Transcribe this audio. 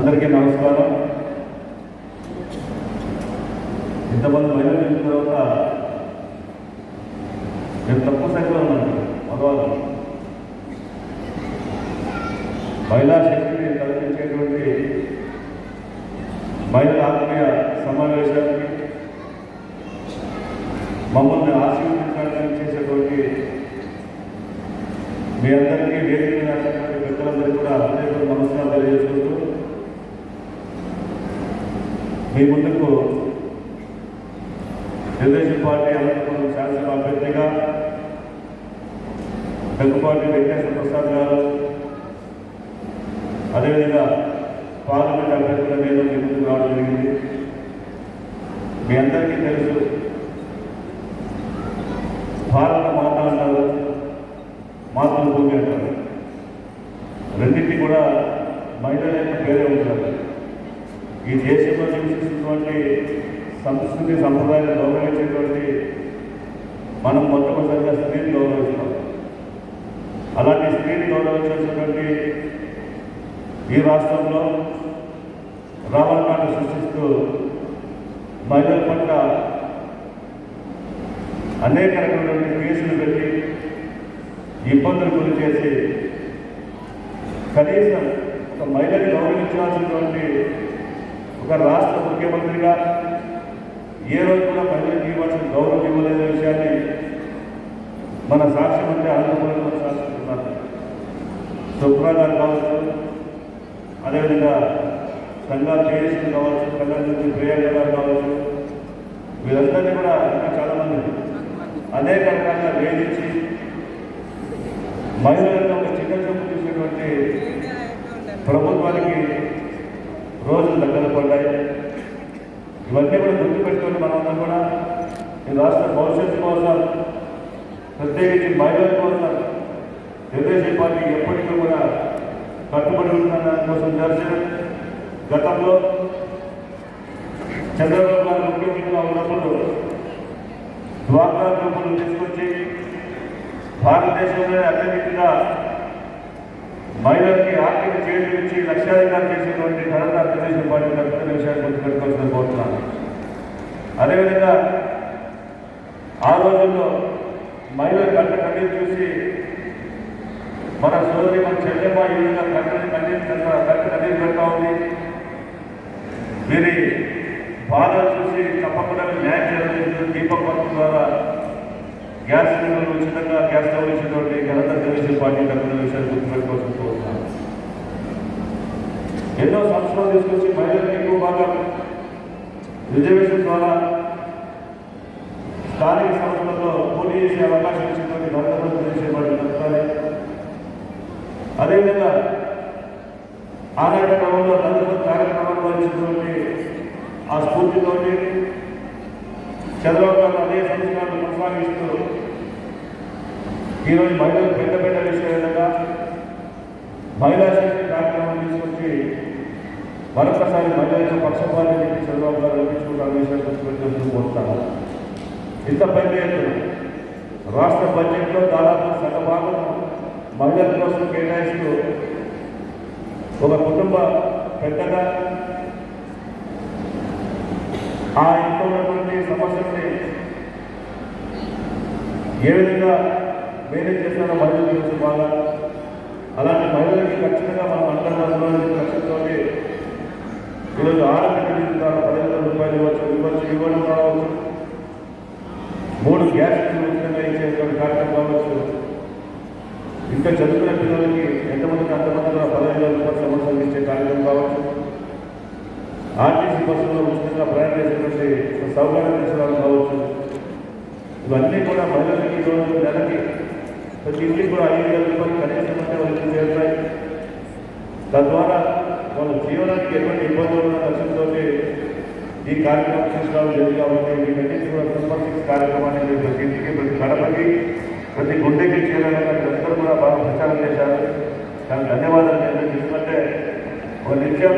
అందరికీ నమస్కారం. ఇంతమంది మహిళలు వెళ్ళిన తర్వాత నేను తక్కువ సంఖ్యలో ఉన్నాను మగవాళ్ళు. మహిళా శక్తిని తలపించేటువంటి మహిళల ఆత్మీయ సమావేశానికి మమ్మల్ని ఆశీర్వదించడానికి చేసేటువంటి మీ అందరికీ వేదిక పెద్దలందరికీ కూడా హృదయపూర్వక నమస్కారం తెలియజేసుకుంటూ మీ ముందుకు తెలుగుదేశం పార్టీ అనంతపురం శాసనసభ అభ్యర్థిగా దగ్గుపాటి వెంకటేశ్వర ప్రసాద్ గారు అదేవిధంగా పార్లమెంట్ అభ్యర్థుల నేను మీ ముందుకు రావడం జరిగింది. మీ అందరికీ తెలుసు భారత మాత అంటారు మాతృభూమి అంటారు. రెండింటి కూడా మహిళల యొక్క పేరే ఉంటారు ఈ దేశంలో నివసిస్తున్నటువంటి సంస్కృతి సంప్రదాయాలు గౌరవించేటువంటి మనం మొట్టమొదటిగా స్త్రీని గౌరవించాం అలాంటి స్త్రీని గౌరవించాల్సినటువంటి ఈ రాష్ట్రంలో రావణాన్ని సృష్టిస్తూ మహిళల పట్ల అనేక రకమైనటువంటి కేసులు పెట్టి ఇబ్బందులు గురి చేసి కనీసం ఒక మహిళని గౌరవించాల్సినటువంటి ఒక రాష్ట్ర ముఖ్యమంత్రిగా ఏ రోజు కూడా ప్రజలకు ఇవ్వాల్సిన గౌరవం ఇవ్వలేని విషయాన్ని మన సాక్ష్యం అంటే ఆంధ్రప్రదేశ్లో సాక్షిస్తున్నారు సుప్రా గారు కావచ్చు అదేవిధంగా సంఘాలు చేసిన కావచ్చు సంఘాల నుంచి ప్రియాంక గారు కావచ్చు వీళ్ళందరినీ కూడా ఇంకా చాలామంది అనేక రకాలుగా వేధించి మహిళలను ఒక చిన్న చూపు చూసినటువంటి ప్రభుత్వానికి రోజులు దగ్గర పడ్డాయి. ఇవన్నీ కూడా గుర్తుపెట్టుకొని మనందరం కూడా ఈ రాష్ట్ర భవిష్యత్తు కోసం ప్రత్యేకించి మహిళల కోసం తెలుగుదేశం పార్టీ ఎప్పటికీ కూడా కట్టుబడి ఉన్న దానికోసం దర్శన. గతంలో చంద్రబాబు గారు ముఖ్యమంత్రిగా ఉన్నప్పుడు డ్వాక్రా గ్రూపులు తీసుకొచ్చి భారతదేశంలోనే అత్యధికంగా మహిళలకి ఆర్థిక చేతులు ఇచ్చి లక్ష్యాధికారం చేసేటువంటి ఘనత తెలుగుదేశం పార్టీ తరఫున విషయాన్ని గుర్తుపెట్టుకోవాల్సిన కోరుతున్నాను. అదేవిధంగా ఆ రోజుల్లో మహిళల కంట కన్నీరు చూసి మన సోదరి మన చెల్లెమ్మ ఈ విధంగా కంట కన్నీరు కంట కన్నీరు పెడతా ఉంది. వీరి బాధ చూసి తప్పకుండా న్యాయం చేయాలని దీపక్ పథకం ద్వారా గ్యాస్ సిలిండర్లు ఉచితంగా గ్యాస్ స్టవ్ ఇచ్చినటువంటి ఘనత తెలుగుదేశం పార్టీ తరఫున విషయాలు గుర్తుపెట్టుకోవాల్సి కోరుతున్నాను ఎన్నో సంస్థలు తీసుకొచ్చి మహిళలకు ఎక్కువ భాగం రిజర్వేషన్ ద్వారా స్థానిక సంస్థల్లో పోటీ చేసే అవకాశం ఇచ్చినటువంటి ఘనత తెలుగుదేశం పార్టీ తరఫున అదేవిధంగా ఆనాటి క్రమంలో నలుగురు కార్యక్రమంలో ఇచ్చినటువంటి ఆ స్ఫూర్తితోటి చంద్రబాబు ఈరోజు మహిళలు పెద్ద పెద్ద విషయం విధంగా మహిళా శక్తి కార్యక్రమం తీసుకొచ్చి మరొకసారి మహిళలకు పక్షపాతం చెప్పి చంద్రబాబు గారు అనిపించుకుంటారు విషయం గుర్తుపెట్టుకుంటూ పోతాను ఇంత పెద్ద ఎత్తున రాష్ట్ర బడ్జెట్లో దాదాపు సగభాగం మహిళల కోసం కేటాయిస్తూ ఒక కుటుంబ పెద్దగా ఆ ఇంట్లో ఉన్నటువంటి సమస్యల్ని ఏ విధంగా మేనేజ్ చేస్తారో మహిళలు తెలుసు బాగా అలాంటి మహిళలకి ఖచ్చితంగా మనం అందరం ఖచ్చితంగా ఈరోజు ఆరోగ్య ద్వారా పదివేల రూపాయలు ఇవ్వచ్చు ఇవ్వచ్చు ఇవ్వడం కావచ్చు మూడు గ్యాస్ ఉచితంగా ఇచ్చేటువంటి కార్యక్రమం కావచ్చు. ఇంకా చదువుకునే పిల్లలకి ఎంతమందికి అంతమంది పదహైదు పదిహేను వేల రూపాయల సంవత్సరం ఇచ్చే కార్యక్రమం కావచ్చు. ఆర్టీసీ బస్సులో ఉచితంగా ప్రయాణం చేసేటువంటి సౌకర్యం తీసుకోవడం కావచ్చు. ఇవన్నీ కూడా మహిళలకి ఈరోజు నెలకి ప్రతి ఇంటికి కూడా ఐదు వేల రూపాయలు కనీసం అంటే వాళ్ళకి చేరుతాయి తద్వారా వాళ్ళ జీవనానికి ఎటువంటి ఇబ్బందులు ఉన్న లక్ష్యంతో ఈ కార్యక్రమం తీసుకురావడం లేదు కాబట్టి వీటన్నిటి కూడా సూపర్ సిక్స్ కార్యక్రమాన్ని మీరు ప్రతి ఇంటికి ప్రతి కడపకి ప్రతి గుండెకి చేరాలని అందరూ కూడా బాగా ప్రచారం చేశారు. దానికి ధన్యవాదాలు నేను ఎందుకంటే ఒక నిత్యం